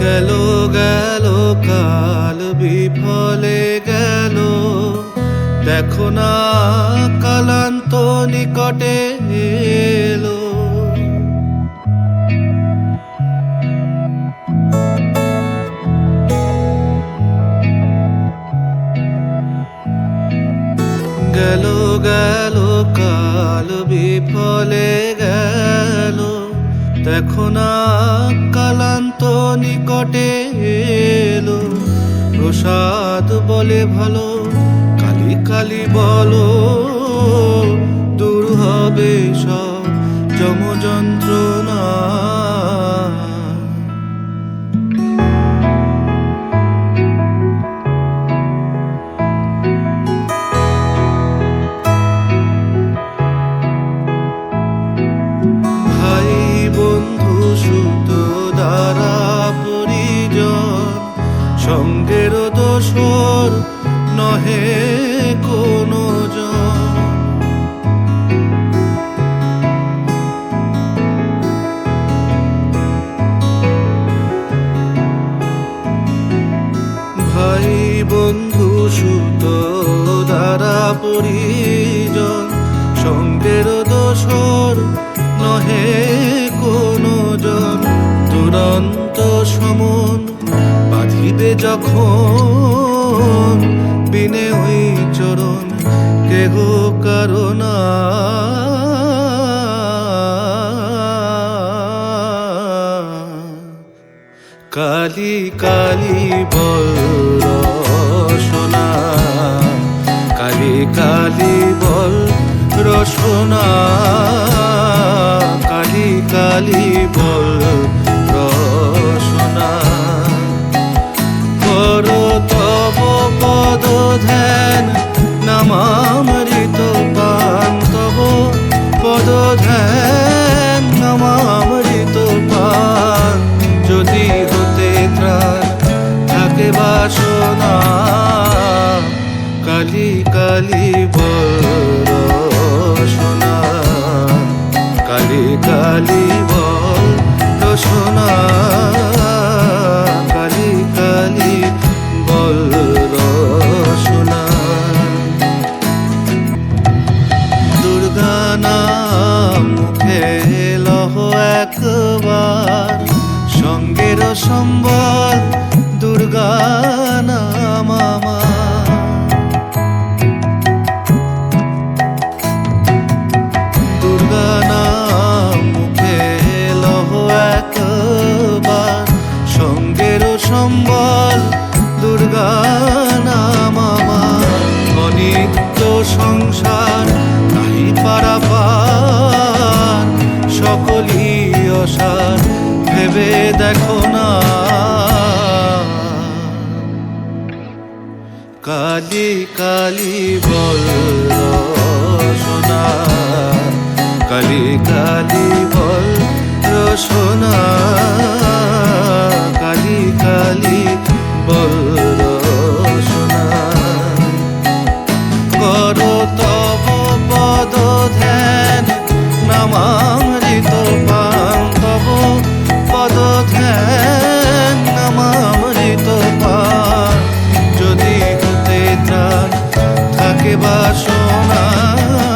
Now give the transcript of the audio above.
গেল গেল, কাল বিফলে গেল। দেখো না, কালান্ত নিকটে এলো। গেল গেল, কাল বিফলে গেল। দেখো না নিকটে এলো। প্রসাদ বলে ভালো কালি কালি বলো। বন্ধু সুত দ্বারা পরিজন, সঙ্গের দোষর নহে কোনো জন দুরন্ত সমন বাঁধিবে যখন বিনে ওই চরণ, কেহ কারণা কালি কালি বল কালি বল, রসনা। কালি কালি বল, রসনা। কর তব পদ ধ্যান, নামামৃত পান তব পদ ধ্যান, নামামৃত পান। যদি হতে ত্রাণ, থাকে বাসনা। কালি কালি বরসনা কালি কালি বল রসনা কালি কালি বল রসনা দুর্গা নাম মুখে লহ একবার। সঙ্গের সম্বল দুর্গা সম্বল দুর্গা নাম অনিত্য সংসার নাই পারাপার সকলই অসার, ভেবে দেখো না। কালি কালি বল রসনা। কালি কালি বল রসনা। বাসনা।